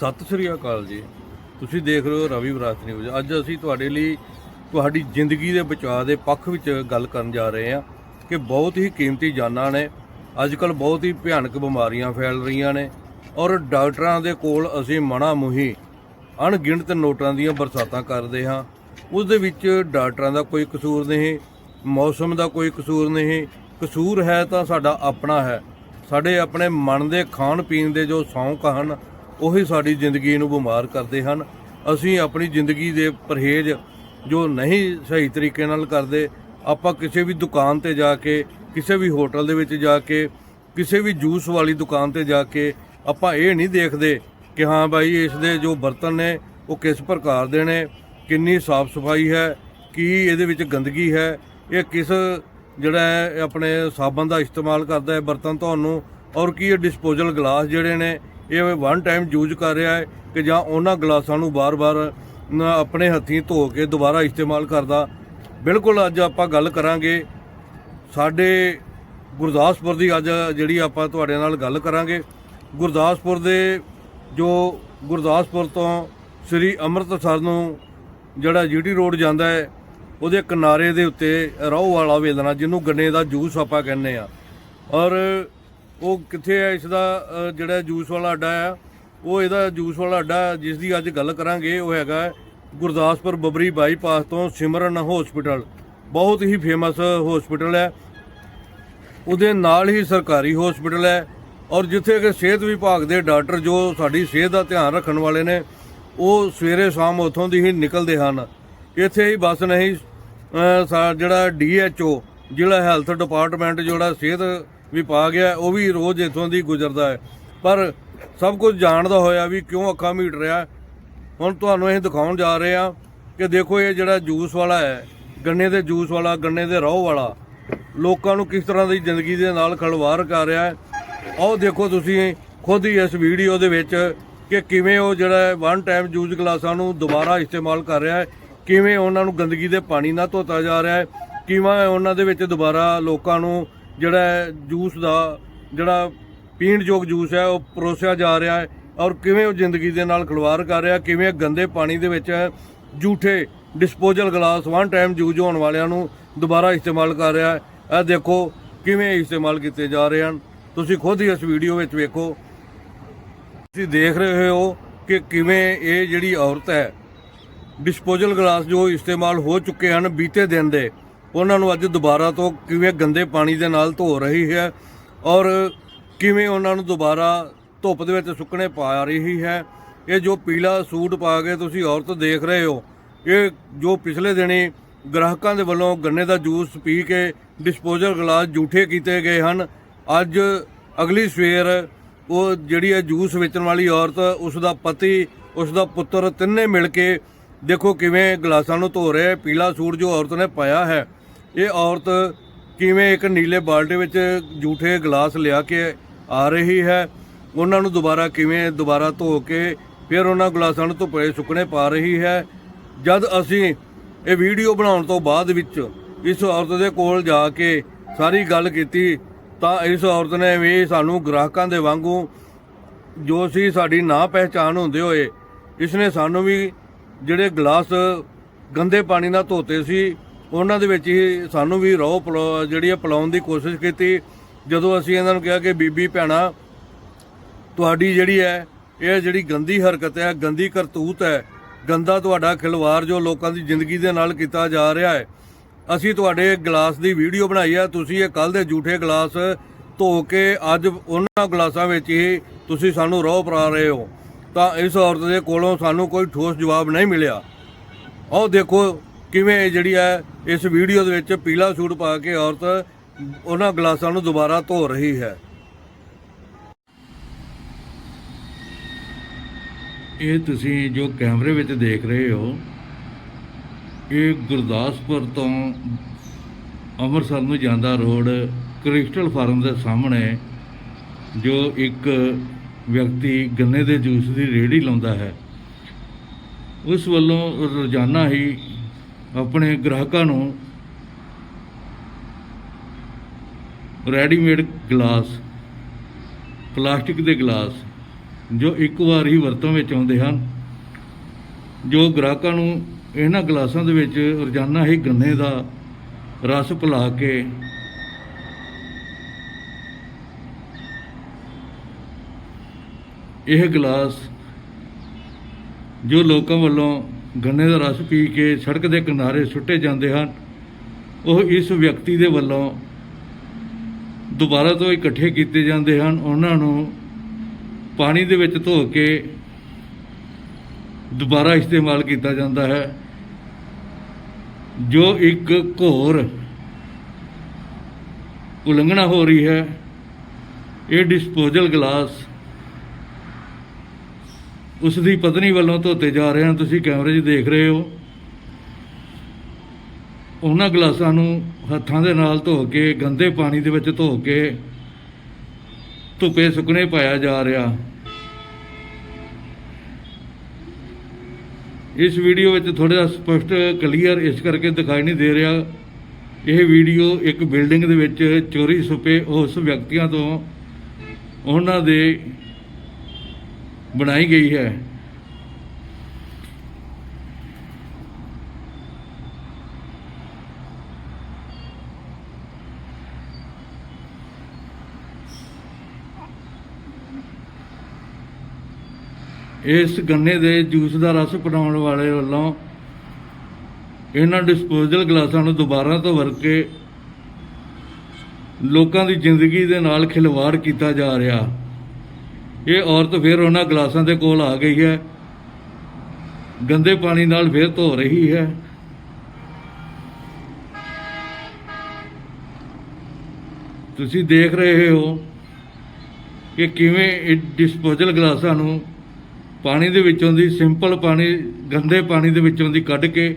ਸਤਿ ਸ੍ਰੀ ਅਕਾਲ ਜੀ। ਤੁਸੀਂ ਦੇਖ ਰਹੇ ਹੋ ਰਵੀ ਵਿਰਾਸਤ ਨਿਊਜ਼। ਅੱਜ ਅਸੀਂ ਤੁਹਾਡੇ ਲਈ ਤੁਹਾਡੀ ਜ਼ਿੰਦਗੀ ਦੇ ਬਚਾਅ ਦੇ ਪੱਖ ਵਿੱਚ ਗੱਲ ਕਰਨ ਜਾ ਰਹੇ ਹਾਂ ਕਿ ਬਹੁਤ ਹੀ ਕੀਮਤੀ ਜਾਨਾਂ ਨੇ ਅੱਜ ਕੱਲ ਬਹੁਤ ਹੀ ਭਿਆਨਕ ਬਿਮਾਰੀਆਂ ਫੈਲ ਰਹੀਆਂ ਨੇ ਔਰ ਡਾਕਟਰਾਂ ਦੇ ਕੋਲ ਅਸੀਂ ਮਣਾ ਮੁਹੀ, ਅਣਗਿਣਤ ਨੋਟਾਂ ਦੀਆਂ ਬਰਸਾਤਾਂ ਕਰਦੇ ਹਾਂ। ਉਸ ਦੇ ਵਿੱਚ ਡਾਕਟਰਾਂ ਦਾ ਕੋਈ ਕਸੂਰ ਨਹੀਂ, ਮੌਸਮ ਦਾ ਕੋਈ ਕਸੂਰ ਨਹੀਂ। ਕਸੂਰ ਹੈ ਤਾਂ ਸਾਡਾ ਆਪਣਾ ਹੈ। ਸਾਡੇ ਆਪਣੇ ਮਨ ਦੇ ਖਾਣ ਪੀਣ ਦੇ ਜੋ ਸ਼ੌਂਕ ਹਨ ਉਹੀ ਸਾਡੀ ਜ਼ਿੰਦਗੀ ਨੂੰ ਬਿਮਾਰ ਕਰਦੇ ਹਨ। ਅਸੀਂ ਆਪਣੀ ਜ਼ਿੰਦਗੀ ਦੇ ਪਰਹੇਜ਼ ਜੋ ਨਹੀਂ ਸਹੀ ਤਰੀਕੇ ਨਾਲ ਕਰਦੇ, ਆਪਾਂ ਕਿਸੇ ਵੀ ਦੁਕਾਨ ਤੇ ਜਾ ਕੇ, ਕਿਸੇ ਵੀ ਹੋਟਲ ਦੇ ਵਿੱਚ ਜਾ ਕੇ, ਕਿਸੇ ਵੀ ਜੂਸ ਵਾਲੀ ਦੁਕਾਨ ਤੇ ਜਾ ਕੇ ਆਪਾਂ ਇਹ ਨਹੀਂ ਦੇਖਦੇ ਕਿ ਹਾਂ ਭਾਈ ਇਸ ਦੇ ਜੋ ਬਰਤਨ ਨੇ, ਉਹ ਕਿਸ ਪ੍ਰਕਾਰ ਦੇ ਨੇ, ਕਿੰਨੀ ਸਾਫ਼ ਸਫ਼ਾਈ ਹੈ, ਕੀ ਇਹਦੇ ਵਿੱਚ ਗੰਦਗੀ ਹੈ, ਇਹ ਕਿਸ ਜਿਹੜਾ ਹੈ ਆਪਣੇ ਸਾਬਣ ਦਾ ਇਸਤੇਮਾਲ ਕਰਦਾ ਹੈ ਬਰਤਨ ਤੁਹਾਨੂੰ ਔਰ ਕੀ ਇਹ ਡਿਸਪੋਜ਼ਲ ਗਲਾਸ ਜਿਹੜੇ ਨੇ ਇਹ ਵਨ ਟਾਈਮ ਯੂਜ਼ ਕਰ ਰਿਹਾ ਹੈ ਕਿ ਜਾਂ ਉਹਨਾਂ ਗਲਾਸਾਂ ਨੂੰ ਬਾਰ-ਬਾਰ ਆਪਣੇ ਹੱਥੀਂ ਧੋ ਕੇ ਦੁਬਾਰਾ ਇਸਤੇਮਾਲ ਕਰਦਾ। ਬਿਲਕੁਲ ਅੱਜ ਆਪਾਂ ਗੱਲ ਕਰਾਂਗੇ। ਸਾਡੇ ਗੁਰਦਾਸਪੁਰ ਦੀ ਅੱਜ ਜਿਹੜੀ ਆਪਾਂ ਤੁਹਾਡੇ ਨਾਲ ਗੱਲ ਕਰਾਂਗੇ। ਗੁਰਦਾਸਪੁਰ ਦੇ ਜੋ ਗੁਰਦਾਸਪੁਰ ਤੋਂ ਸ੍ਰੀ ਅੰਮ੍ਰਿਤਸਰ ਨੂੰ ਜਿਹੜਾ ਜੀਟੀ ਰੋਡ ਜਾਂਦਾ ਹੈ, ਉਹਦੇ ਕਿਨਾਰੇ ਦੇ ਉੱਤੇ ਰਹੁ ਵਾਲਾ ਵੇਲਣਾ, ਜਿਹਨੂੰ ਗੰਨੇ ਦਾ ਜੂਸ ਆਪਾਂ ਕਹਿੰਦੇ ਆ ਔਰ ਉਹ ਕਿੱਥੇ ਹੈ ਇਸ ਦਾ ਜਿਹੜਾ ਜੂਸ ਵਾਲਾ ਅੱਡਾ ਆ, ਉਹ ਇਹਦਾ ਜੂਸ ਵਾਲਾ ਅੱਡਾ ਜਿਸ ਦੀ ਅੱਜ ਗੱਲ ਕਰਾਂਗੇ, ਉਹ ਹੈਗਾ ਗੁਰਦਾਸਪੁਰ ਬਬਰੀ ਬਾਈਪਾਸ ਤੋਂ ਸਿਮਰਨ ਹਸਪੀਟਲ ਬਹੁਤ ਹੀ ਫੇਮਸ ਹਸਪੀਟਲ ਹੈ। ਉਹਦੇ ਨਾਲ ਹੀ ਸਰਕਾਰੀ ਹਸਪੀਟਲ ਹੈ। ਔਰ ਜਿੱਥੇ ਕਿ ਸਿਹਤ ਵਿਭਾਗ ਦੇ ਡਾਕਟਰ ਜੋ ਸਾਡੀ ਸਿਹਤ ਦਾ ਧਿਆਨ ਰੱਖਣ ਵਾਲੇ ਨੇ, ਉਹ ਸਵੇਰੇ ਸ਼ਾਮ ਉੱਥੋਂ ਦੀ ਹੀ ਨਿਕਲਦੇ ਹਨ। ਇੱਥੇ ਹੀ ਬਸ ਨਹੀਂ ਸਾ- ਜਿਹੜਾ ਡੀਐਚਓ, ਜ਼ਿਲ੍ਹਾ ਹੈਲਥ ਡਿਪਾਰਟਮੈਂਟ, ਜਿਹੜਾ ਸਿਹਤ ਵਿਭਾਗ ਹੈ ਉਹ ਵੀ ਰੋਜ਼ ਇੱਥੋਂ ਦੀ ਗੁਜ਼ਰਦਾ ਹੈ। ਪਰ ਸਭ ਕੁਝ ਜਾਣਦਾ ਹੋਇਆ ਵੀ ਕਿਉਂ ਅੱਖਾਂ ਮੀਟ ਰਿਹਾ ਹੁਣ ਤੁਹਾਨੂੰ ਇਹ ਦਿਖਾਉਣ ਜਾ ਰਹੇ ਹਾਂ ਕਿ ਦੇਖੋ ਇਹ ਜਿਹੜਾ ਜੂਸ ਵਾਲਾ ਹੈ, ਗੰਨੇ ਦੇ ਜੂਸ ਵਾਲਾ, ਗੰਨੇ ਦੇ ਰੋਹ ਵਾਲਾ, ਲੋਕਾਂ ਨੂੰ ਕਿਸ ਤਰ੍ਹਾਂ ਦੀ ਜ਼ਿੰਦਗੀ ਦੇ ਨਾਲ ਖਲਵਾਰ ਕਰ ਰਿਹਾ ਹੈ। ਆਓ ਦੇਖੋ ਤੁਸੀਂ ਖੁਦ ਹੀ ਇਸ ਵੀਡੀਓ ਦੇ ਵਿੱਚ ਕਿ ਕਿਵੇਂ ਉਹ ਜਿਹੜਾ ਵਨ ਟਾਈਮ ਜੂਸ ਗਲਾਸਾਂ ਨੂੰ ਦੁਬਾਰਾ ਇਸਤੇਮਾਲ ਕਰ ਰਿਹਾ ਹੈ। ਕਿਵੇਂ ਉਹਨਾਂ ਨੂੰ ਗੰਦਗੀ ਦੇ ਪਾਣੀ ਨਾਲ ਧੋਤਾ ਜਾ ਰਿਹਾ ਹੈ। ਕਿਵੇਂ ਉਹਨਾਂ ਦੇ ਵਿੱਚ ਦੁਬਾਰਾ ਲੋਕਾਂ ਨੂੰ ਜਿਹੜਾ ਜੂਸ ਦਾ, ਜਿਹੜਾ ਪੀਣ ਯੋਗ ਜੂਸ ਹੈ, ਉਹ ਪਰੋਸਿਆ ਜਾ ਰਿਹਾ ਹੈ ਔਰ ਕਿਵੇਂ ਉਹ ਜ਼ਿੰਦਗੀ ਦੇ ਨਾਲ ਖਿਲਵਾੜ ਕਰ ਰਿਹਾ, ਕਿਵੇਂ ਗੰਦੇ ਪਾਣੀ ਦੇ ਵਿੱਚ ਝੂਠੇ disposal glass one time use ਹੋਣ ਵਾਲਿਆਂ ਨੂੰ ਦੁਬਾਰਾ ਇਸਤੇਮਾਲ ਕਰ ਰਿਹਾ ਹੈ। ਇਹ ਦੇਖੋ ਕਿਵੇਂ ਇਸਤੇਮਾਲ ਕੀਤੇ ਜਾ ਰਹੇ ਹਨ। ਤੁਸੀਂ ਖੁਦ ਹੀ ਇਸ ਵੀਡੀਓ ਵਿੱਚ ਵੇਖੋ। ਤੁਸੀਂ ਦੇਖ ਰਹੇ ਹੋ ਕਿ ਕਿਵੇਂ ਇਹ ਜਿਹੜੀ ਔਰਤ ਹੈ ਡਿਸਪੋਜ਼ਲ ਗਲਾਸ ਜੋ ਇਸਤੇਮਾਲ ਹੋ ਚੁੱਕੇ ਹਨ ਬੀਤੇ ਦਿਨ ਦੇ। ਉਹਨਾਂ ਨੂੰ ਅੱਜ ਦੁਬਾਰਾ ਤੋਂ ਕਿਵੇਂ ਗੰਦੇ ਪਾਣੀ ਦੇ ਨਾਲ ਧੋ ਰਹੀ ਹੈ ਔਰ ਕਿਵੇਂ ਉਹਨਾਂ ਨੂੰ ਦੁਬਾਰਾ ਧੁੱਪ ਦੇ ਵਿੱਚ ਸੁੱਕਣੇ ਪਾ ਰਹੀ ਹੈ। ਇਹ ਜੋ ਪੀਲਾ ਸੂਟ ਪਾ ਕੇ ਤੁਸੀਂ ਔਰਤ ਦੇਖ ਰਹੇ ਹੋ, ਇਹ ਜੋ ਪਿਛਲੇ ਦਿਨੀ ਗ੍ਰਾਹਕਾਂ ਦੇ ਵੱਲੋਂ ਗੰਨੇ ਦਾ ਜੂਸ ਪੀ ਕੇ ਡਿਸਪੋਜ਼ਲ ਗਲਾਸ ਝੂਠੇ ਕੀਤੇ ਗਏ ਹਨ, ਅੱਜ ਅਗਲੀ ਸਵੇਰ ਉਹ ਜਿਹੜੀ ਹੈ ਜੂਸ ਵੇਚਣ ਵਾਲੀ ਔਰਤ, ਉਸ ਦਾ ਪਤੀ, ਉਸ ਦਾ ਪੁੱਤਰ ਤਿੰਨੇ ਮਿਲ ਕੇ ਦੇਖੋ ਕਿਵੇਂ ਗਲਾਸਾਂ ਨੂੰ ਧੋ ਰਿਹਾ, ਪੀਲਾ ਸੂਟ ਜੋ ਔਰਤ ਨੇ ਪਾਇਆ ਹੈ। ਇਹ ਔਰਤ ਕਿਵੇਂ ਇੱਕ ਨੀਲੇ ਬਾਲਟੇ ਵਿੱਚ ਝੂਠੇ ਗਲਾਸ ਲਿਆ ਕੇ ਆ ਰਹੀ ਹੈ? ਉਹਨਾਂ ਨੂੰ ਦੁਬਾਰਾ ਕਿਵੇਂ ਦੁਬਾਰਾ ਧੋ ਕੇ ਫਿਰ ਉਹਨਾਂ ਗਲਾਸਾਂ ਨੂੰ ਧੁੱਪੇ ਸੁੱਕਣੇ ਪਾ ਰਹੀ ਹੈ? ਜਦ ਅਸੀਂ ਇਹ ਵੀਡੀਓ ਬਣਾਉਣ ਤੋਂ ਬਾਅਦ ਵਿੱਚ ਇਸ ਔਰਤ ਦੇ ਕੋਲ ਜਾ ਕੇ ਸਾਰੀ ਗੱਲ ਕੀਤੀ, ਤਾਂ ਇਸ ਔਰਤ ਨੇ ਵੀ ਸਾਨੂੰ ਗ੍ਰਾਹਕਾਂ ਦੇ ਵਾਂਗੂ ਜੋ ਸੀ ਸਾਡੀ ਨਾ ਪਹਿਚਾਨ ਹੁੰਦੇ ਹੋਏ ਇਸਨੇ ਸਾਨੂੰ ਵੀ ਜਿਹੜੇ ਗਲਾਸ ਗੰਦੇ ਪਾਣੀ ਨਾਲ ਧੋਤੇ ਸੀ ਉਹਨਾਂ ਦੇ ਵਿੱਚ ਹੀ ਸਾਨੂੰ ਵੀ ਰੋਹ ਪਲੋ, ਜਿਹੜੀ ਹੈ ਪਿਲਾਉਣ ਦੀ ਕੋਸ਼ਿਸ਼ ਕੀਤੀ। ਜਦੋਂ ਅਸੀਂ ਇਹਨਾਂ ਨੂੰ ਕਿਹਾ ਕਿ ਬੀਬੀ, ਭੈਣਾ, ਤੁਹਾਡੀ ਜਿਹੜੀ ਹੈ, ਇਹ ਜਿਹੜੀ ਗੰਦੀ ਹਰਕਤ ਹੈ, ਗੰਦੀ ਕਰਤੂਤ ਹੈ, ਗੰਦਾ ਤੁਹਾਡਾ ਖਿਲਵਾੜ ਜੋ ਲੋਕਾਂ ਦੀ ਜ਼ਿੰਦਗੀ ਦੇ ਨਾਲ ਕੀਤਾ ਜਾ ਰਿਹਾ ਹੈ, ਅਸੀਂ ਤੁਹਾਡੇ ਗਲਾਸ ਦੀ ਵੀਡੀਓ ਬਣਾਈ ਹੈ। ਤੁਸੀਂ ਇਹ ਕੱਲ ਦੇ ਝੂਠੇ ਗਲਾਸ ਧੋ ਕੇ ਅੱਜ ਉਹਨਾਂ ਗਲਾਸਾਂ ਵਿੱਚ ਹੀ ਤੁਸੀਂ ਸਾਨੂੰ ਰੋਹ ਪਰਾ ਰਹੇ ਹੋ। ਤਾਂ ਇਸ ਔਰਤ ਦੇ ਕੋਲੋਂ ਸਾਨੂੰ ਕੋਈ ਠੋਸ ਜਵਾਬ ਨਹੀਂ ਮਿਲਿਆ। ਆਓ ਦੇਖੋ ਕਿਵੇਂ ਜਿਹੜੀ ਹੈ ਇਸ ਵੀਡੀਓ ਦੇ ਵਿੱਚ ਪੀਲਾ ਸੂਟ ਪਾ ਕੇ ਔਰਤ ਉਹਨਾਂ ਗਲਾਸਾਂ ਨੂੰ ਦੁਬਾਰਾ ਧੋ ਰਹੀ ਹੈ। ਇਹ ਤੁਸੀਂ ਜੋ ਕੈਮਰੇ ਵਿੱਚ ਦੇਖ ਰਹੇ ਹੋ, ਇਹ ਗੁਰਦਾਸਪੁਰ ਤੋਂ ਅੰਮ੍ਰਿਤਸਰ ਨੂੰ ਜਾਂਦਾ ਰੋਡ ਕ੍ਰਿਸਟਲ ਫਾਰਮ ਦੇ ਸਾਹਮਣੇ, ਜੋ ਇੱਕ ਵਿਅਕਤੀ ਗੰਨੇ ਦੇ ਜੂਸ ਦੀ ਰੇਹੜੀ ਲਾਉਂਦਾ ਹੈ। ਉਸ ਵੱਲੋਂ ਰੋਜ਼ਾਨਾ ਹੀ ਆਪਣੇ ਗ੍ਰਾਹਕਾਂ ਨੂੰ ਰੈਡੀਮੇਡ ਗਲਾਸ, ਪਲਾਸਟਿਕ ਦੇ ਗਲਾਸ, ਜੋ ਇੱਕ ਵਾਰ ਹੀ ਵਰਤੋਂ ਵਿੱਚ ਆਉਂਦੇ ਹਨ, ਜੋ ਗ੍ਰਾਹਕਾਂ ਨੂੰ ਇਹਨਾਂ ਗਲਾਸਾਂ ਦੇ ਵਿੱਚ ਰੋਜ਼ਾਨਾ ਹੀ ਗੰਨੇ ਦਾ ਰਸ ਪਿਲਾ ਕੇ ਇਹ ਗਲਾਸ ਜੋ ਲੋਕਾਂ ਵੱਲੋਂ ਗੰਨੇ ਦਾ ਰਸ ਪੀ ਕੇ ਸੜਕ ਦੇ ਕਿਨਾਰੇ ਸੁੱਟੇ ਜਾਂਦੇ ਹਨ। ਉਹ ਇਸ ਵਿਅਕਤੀ ਦੇ ਵੱਲੋਂ ਦੁਬਾਰਾ ਤੋਂ ਇਕੱਠੇ ਕੀਤੇ ਜਾਂਦੇ ਹਨ। ਉਹਨਾਂ ਨੂੰ ਪਾਣੀ ਦੇ ਵਿੱਚ ਧੋ ਕੇ ਦੁਬਾਰਾ ਇਸਤੇਮਾਲ ਕੀਤਾ ਜਾਂਦਾ ਹੈ। ਜੋ ਇੱਕ ਘੋਰ ਉਲੰਘਣਾ ਹੋ ਰਹੀ ਹੈ, ਇਹ ਡਿਸਪੋਜ਼ਲ ਗਲਾਸ ਉਸ ਦੀ ਪਤਨੀ ਵੱਲੋਂ ਧੋਤੇ ਜਾ ਰਹੇ ਹਨ। ਤੁਸੀਂ ਕੈਮਰੇ 'ਚ ਦੇਖ ਰਹੇ ਹੋ। ਉਹਨਾਂ ਗਲਾਸਾਂ ਨੂੰ ਹੱਥਾਂ ਦੇ ਨਾਲ ਧੋ ਕੇ, ਗੰਦੇ ਪਾਣੀ ਦੇ ਵਿੱਚ ਧੋ ਕੇ ਧੁੱਪੇ ਸੁੱਕਣੇ ਪਾਇਆ ਜਾ ਰਿਹਾ। ਇਸ ਵੀਡੀਓ ਵਿੱਚ ਥੋੜਾ ਸਪਸ਼ਟ ਕਲੀਅਰ ਇਸ ਕਰਕੇ ਦਿਖਾਈ ਨਹੀਂ ਦੇ ਰਿਹਾ। ਇਹ ਵੀਡੀਓ ਇੱਕ ਬਿਲਡਿੰਗ ਦੇ ਵਿੱਚ ਚੋਰੀ ਸੁਪੇ ਉਸ ਵਿਅਕਤੀਆਂ ਤੋਂ ਉਹਨਾਂ ਦੇ ਬਣਾਈ ਗਈ ਹੈ। ਇਸ ਗੰਨੇ ਦੇ ਜੂਸ ਦਾ ਰਸ ਬਣਾਉਣ ਵਾਲੇ ਵੱਲੋਂ ਇਹਨਾਂ ਡਿਸਪੋਜ਼ਲ ਗਲਾਸਾਂ ਨੂੰ ਦੁਬਾਰਾ ਤੋਂ ਵਰਤ ਕੇ ਲੋਕਾਂ ਦੀ ਜ਼ਿੰਦਗੀ ਦੇ ਨਾਲ ਖਿਲਵਾੜ ਕੀਤਾ ਜਾ ਰਿਹਾ। ਇਹ ਔਰਤ ਫਿਰ ਉਹਨਾਂ ਗਲਾਸਾਂ ਦੇ ਕੋਲ ਆ ਗਈ ਹੈ। ਗੰਦੇ ਪਾਣੀ ਨਾਲ ਫਿਰ ਧੋ ਰਹੀ ਹੈ। ਤੁਸੀਂ ਦੇਖ ਰਹੇ ਹੋ ਕਿ ਕਿਵੇਂ ਇਹ ਡਿਸਪੋਜ਼ਲ ਗਲਾਸਾਂ ਨੂੰ ਪਾਣੀ ਦੇ ਵਿੱਚੋਂ ਦੀ ਸਿੰਪਲ ਪਾਣੀ, ਗੰਦੇ ਪਾਣੀ ਦੇ ਵਿੱਚੋਂ ਦੀ ਕੱਢ ਕੇ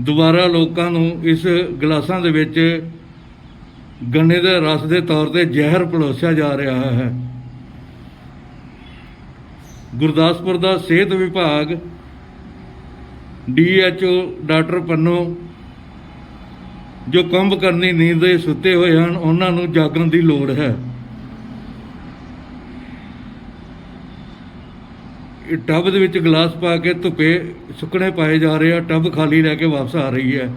ਦੁਬਾਰਾ ਲੋਕਾਂ ਨੂੰ ਇਸ ਗਲਾਸਾਂ ਦੇ ਵਿੱਚ ਗੰਨੇ ਦੇ ਰਸ ਦੇ ਤੌਰ ਤੇ ਜ਼ਹਿਰ ਪਲੋਸਿਆ ਜਾ ਰਿਹਾ ਹੈ। ਗੁਰਦਾਸਪੁਰ ਦਾ ਸਿਹਤ ਵਿਭਾਗ ਡੀਐਚਓ ਡਾਕਟਰ ਪੰਨੋ, ਜੋ ਕੰਬ ਕਰਨੀ ਨੀਂਦ ਦੇ ਸੁੱਤੇ ਹੋਏ ਹਨ, ਉਹਨਾਂ ਨੂੰ ਜਾਗਣ ਦੀ ਲੋੜ ਹੈ। ਇਹ ਟੱਬ ਦੇ ਵਿੱਚ ਗਲਾਸ ਪਾ ਕੇ ਧੁੱਪੇ ਸੁੱਕਣੇ ਪਾਏ ਜਾ ਰਹੇ ਆ, ਟੱਬ ਖਾਲੀ ਲੈ ਕੇ ਵਾਪਸ ਆ ਰਹੀ ਹੈ।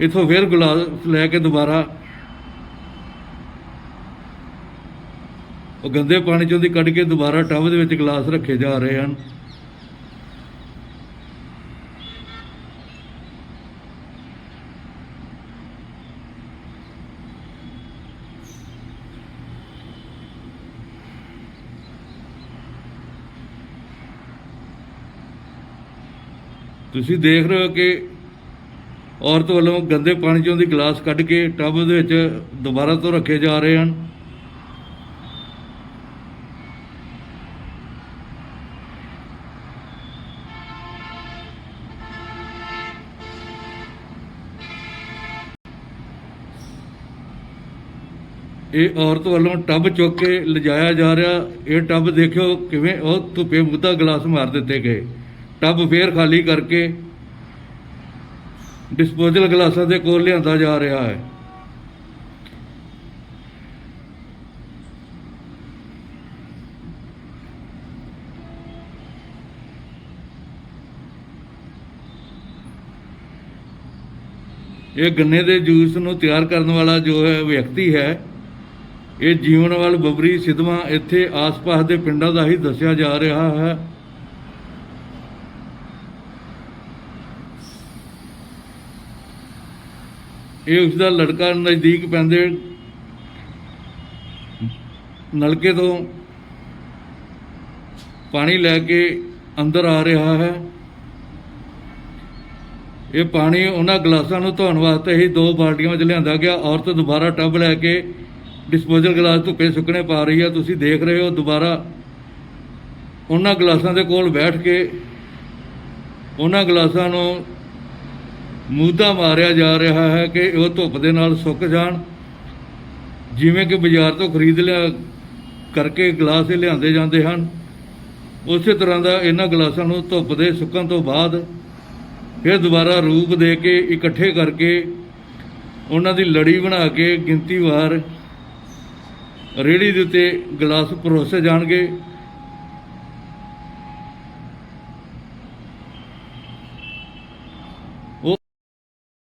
ਇਥੋਂ ਫਿਰ ਗਲਾਸ ਲੈ ਕੇ ਦੁਬਾਰਾ ਉਹ ਗੰਦੇ ਪਾਣੀ ਚੋਂ ਦੀ ਕੱਢ ਕੇ ਦੁਬਾਰਾ ਟੱਬ ਦੇ ਵਿੱਚ ਗਲਾਸ ਰੱਖੇ ਜਾ ਰਹੇ ਹਨ। ਤੁਸੀਂ ਦੇਖ ਰਹੇ ਹੋ ਕਿ ਔਰਤ ਵੱਲੋਂ ਗੰਦੇ ਪਾਣੀ ਚੋਂ ਦੀ ਗਲਾਸ ਕੱਢ ਕੇ ਟੱਬ ਦੇ ਵਿੱਚ ਦੁਬਾਰਾ ਤੋਂ ਰੱਖੇ ਜਾ ਰਹੇ ਹਨ। ਇਹ ਔਰਤ ਵੱਲੋਂ ਟੱਬ ਚੁੱਕ ਕੇ ਲਿਜਾਇਆ ਜਾ ਰਿਹਾ। ਇਹ ਟੱਬ ਦੇਖਿਓ ਕਿਵੇਂ ਉਹ ਧੁੱਪੇ ਮੁੱਦਾ ਗਲਾਸ ਮਾਰ ਦਿੱਤੇ ਗਏ। ਟੱਬ ਫੇਰ ਖਾਲੀ ਕਰਕੇ ਡਿਸਪੋਜ਼ਲ ਗਲਾਸਾਂ ਦੇ ਕੋਲ ਲਿਆਂਦਾ ਜਾ ਰਿਹਾ ਹੈ। ਇਹ ਗੰਨੇ ਦੇ ਜੂਸ ਨੂੰ ਤਿਆਰ ਕਰਨ ਵਾਲਾ ਜੋ ਹੈ ਵਿਅਕਤੀ ਹੈ। ਇਹ ਜੀਵਨਵਾਲ ਬਬਰੀ ਸਿਧਵਾ ਇੱਥੇ ਆਸ-ਪਾਸ ਦੇ ਪਿੰਡਾਂ ਦਾ ਹੀ ਦੱਸਿਆ ਜਾ ਰਿਹਾ ਹੈ। ਇਹ ਉਸ ਦਾ ਲੜਕਾ ਨਜ਼ਦੀਕ ਪੈਂਦੇ ਨਲਕੇ ਤੋਂ ਪਾਣੀ ਲੈ ਕੇ ਅੰਦਰ ਆ ਰਿਹਾ ਹੈ। ਇਹ ਪਾਣੀ ਉਹਨਾਂ ਗਲਾਸਾਂ ਨੂੰ ਧੋਣ ਵਾਸਤੇ ਹੀ ਦੋ ਬਾਲਟੀਆਂ ਵਿੱਚ ਲਿਆਂਦਾ ਗਿਆ। ਔਰਤ ਦੁਬਾਰਾ ਟੱਬ ਲੈ ਕੇ ਡਿਸਪੋਜ਼ਲ ਗਲਾਸ ਧੁੱਪੇ ਸੁੱਕਣੇ ਪਾ ਰਹੀ ਹੈ ਤੁਸੀਂ ਦੇਖ ਰਹੇ ਹੋ ਦੁਬਾਰਾ। ਉਹਨਾਂ ਗਲਾਸਾਂ ਦੇ ਕੋਲ ਬੈਠ ਕੇ ਉਹਨਾਂ ਗਲਾਸਾਂ ਨੂੰ ਮੂਧਾ ਮਾਰਿਆ ਜਾ ਰਿਹਾ ਹੈ ਕਿ ਉਹ ਧੁੱਪ ਦੇ ਨਾਲ ਸੁੱਕ ਜਾਣ। ਜਿਵੇਂ ਕਿ ਬਾਜ਼ਾਰ ਤੋਂ ਖਰੀਦ ਲਿਆ ਕਰਕੇ ਗਲਾਸ ਲਿਆਂਦੇ ਜਾਂਦੇ ਹਨ। ਉਸੇ ਤਰ੍ਹਾਂ ਦਾ ਇਹਨਾਂ ਗਲਾਸਾਂ ਨੂੰ ਧੁੱਪ ਦੇ ਸੁੱਕਣ ਤੋਂ ਬਾਅਦ ਫਿਰ ਦੁਬਾਰਾ ਰੂਪ ਦੇ ਕੇ ਇਕੱਠੇ ਕਰਕੇ ਉਹਨਾਂ ਦੀ ਲੜੀ ਬਣਾ ਕੇ ਗਿਣਤੀ ਵਾਰ ਰੇਹੜੀ ਦੇ ਉੱਤੇ ਗਲਾਸ ਪਰੋਸੇ ਜਾਣਗੇ।